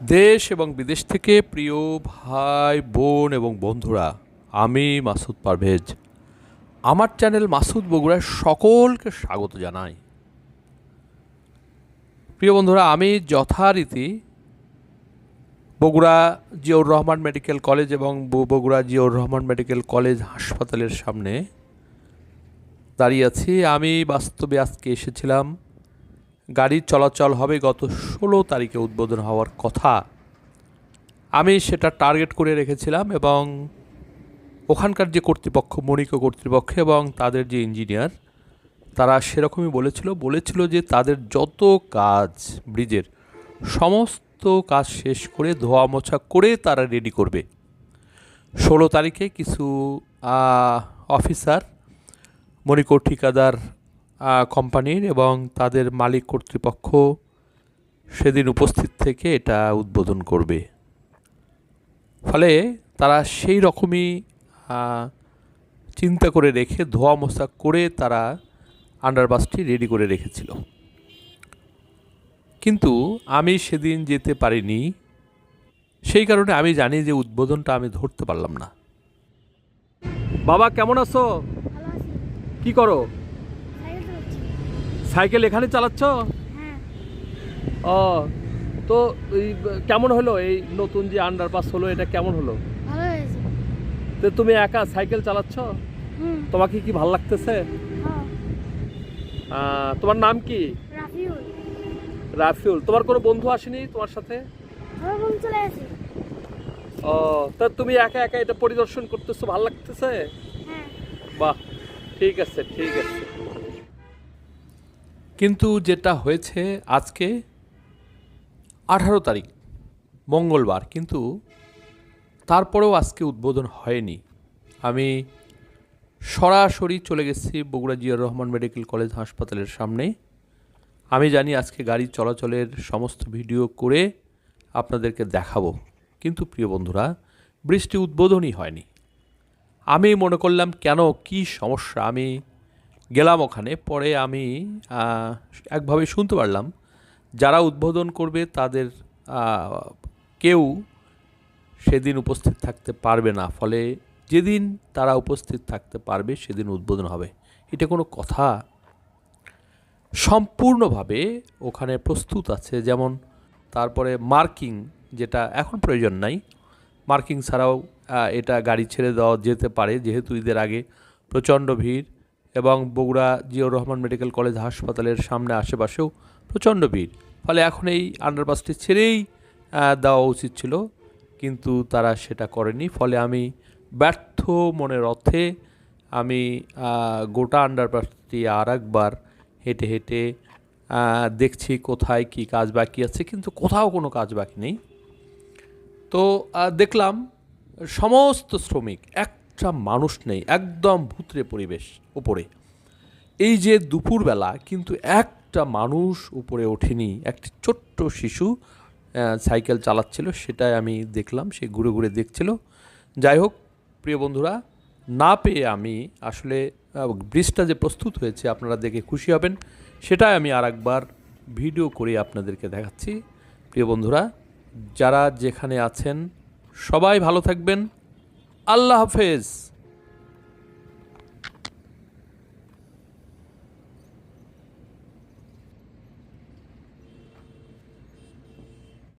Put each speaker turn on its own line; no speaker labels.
দেশ এবং বিদেশ থেকে প্রিয় ভাই, বোন এবং বন্ধুরা, আমি মাসুদ পারভেজ। আমার চ্যানেল মাসুদ বগুড়ায় সকলকে স্বাগত জানাই। প্রিয় বন্ধুরা, আমি যথারীতি বগুড়া জিয়াউর রহমান মেডিকেল কলেজ এবং বগুড়া জিয়াউর রহমান মেডিকেল কলেজ হাসপাতালের সামনে দাঁড়িয়ে আছি। আমি বাস্তবে আজকে এসেছিলাম গাড়ির চলাচল হবে গত ষোলো তারিখে উদ্বোধন হওয়ার কথা। আমি সেটা টার্গেট করে রেখেছিলাম এবং ওখানকার যে কর্তৃপক্ষ মনিক কর্তৃপক্ষ এবং তাদের যে ইঞ্জিনিয়ার তারা সেরকমই বলেছিল। বলেছিল যে তাদের যত কাজ, ব্রিজের সমস্ত কাজ শেষ করে, ধোয়া মোছা করে তারা রেডি করবে। ষোলো তারিখে কিছু অফিসার মণিকোট ঠিকাদার কোম্পানির এবং তাদের মালিক কর্তৃপক্ষ সেদিন উপস্থিত থেকে এটা উদ্বোধন করবে। ফলে তারা সেই রকমই চিন্তা করে রেখে ধোয়া মোছা করে তারা আন্ডারপাসটি রেডি করে রেখেছিল। কিন্তু আমি সেদিন যেতে পারিনি। সেই কারণে আমি জানি যে উদ্বোধনটা আমি ধরতে পারলাম না। বাবা কেমন আছো। কি করো?
সাইকেল
এখানে চালাচ্ছ?
হ্যাঁ।
ও তো কেমন হলো? এই নতুন যে আন্ডারপাস হলো এটা কেমন হলো? তো তুমি একা সাইকেল চালাচ্ছ? তোমাকে কি ভালো লাগতেছে?
হ্যাঁ।
তোমার নাম কি?
রাফিউল।
তোমার কোনো বন্ধু আসেনি তোমার সাথে? ও তা তুমি একা একা এটা পরিদর্শন করতেছো ভালো লাগতেছে?
হ্যাঁ।
বাহ ঠিক আছে ঠিক আছে। কিন্তু যেটা হয়েছে আজকে, আঠারো তারিখ, মঙ্গলবার, কিন্তু তারপরেও আজকে উদ্বোধন হয়নি। আমি সরাসরি চলে গেছি বগুড়া জিয়াউর রহমান মেডিকেল কলেজ হাসপাতালের সামনে। আমি জানি আজকে গাড়ি চলাচলের সমস্ত ভিডিও করে আপনাদেরকে দেখাবো। কিন্তু প্রিয় বন্ধুরা, বৃষ্টি উদ্বোধনই হয়নি। আমি মনে করলাম কেন, কি সমস্যা? আমি গেলাম ওখানে, পরে আমি একভাবে শুনতে পারলাম, যারা উদ্বোধন করবে তাদের কেউ সেদিন উপস্থিত থাকতে পারবে না, ফলে যেদিন তারা উপস্থিত থাকতে পারবে সেদিন উদ্বোধন হবে। এটা কোনো কথা? সম্পূর্ণভাবে ওখানে প্রস্তুত আছে, যেমন তারপরে মার্কিং, যেটা এখন প্রয়োজন নাই। মার্কিং ছাড়াও এটা গাড়ি ছেড়ে দেওয়া যেতে পারে, যেহেতু ঈদের আগে প্রচণ্ড ভিড়। এবং বগুড়া জিয়াউর রহমান মেডিকেল কলেজ হাসপাতালের সামনে আশেপাশেও প্রচণ্ড ভিড়। ফলে এখন এই আন্ডারপাসটি ছেড়েই দেওয়া উচিত ছিল, কিন্তু তারা সেটা করেনি। ফলে আমি ব্যর্থ মনের অর্থে আমি গোটা আন্ডারপাসটি আর একবার হেঁটে হেঁটে দেখছি কোথায় কি কাজ বাকি আছে, কিন্তু কোথাও কোনো কাজ বাকি নেই। তো দেখলাম সমস্ত শ্রমিক একটা মানুষ নেই, একদম ভুতরে পরিবেশ উপরে। এই যে দুপুরবেলা কিন্তু একটা মানুষ উপরে ওঠেনি, একটি ছোট্ট শিশু সাইকেল চালাচ্ছিল, সেটাই আমি দেখলাম, সে ঘুরে ঘুরে দেখছিল। যাই হোক, প্রিয় বন্ধুরা, না পেয়ে আমি আসলে ব্রিজটা যে প্রস্তুত হয়েছে, আপনারা দেখে খুশি হবেন, সেটাই আমি আর একবার ভিডিও করে আপনাদেরকে দেখাচ্ছি। প্রিয় বন্ধুরা, যারা যেখানে আছেন, সবাই ভালো থাকবেন। আল্লাহ হাফেজ।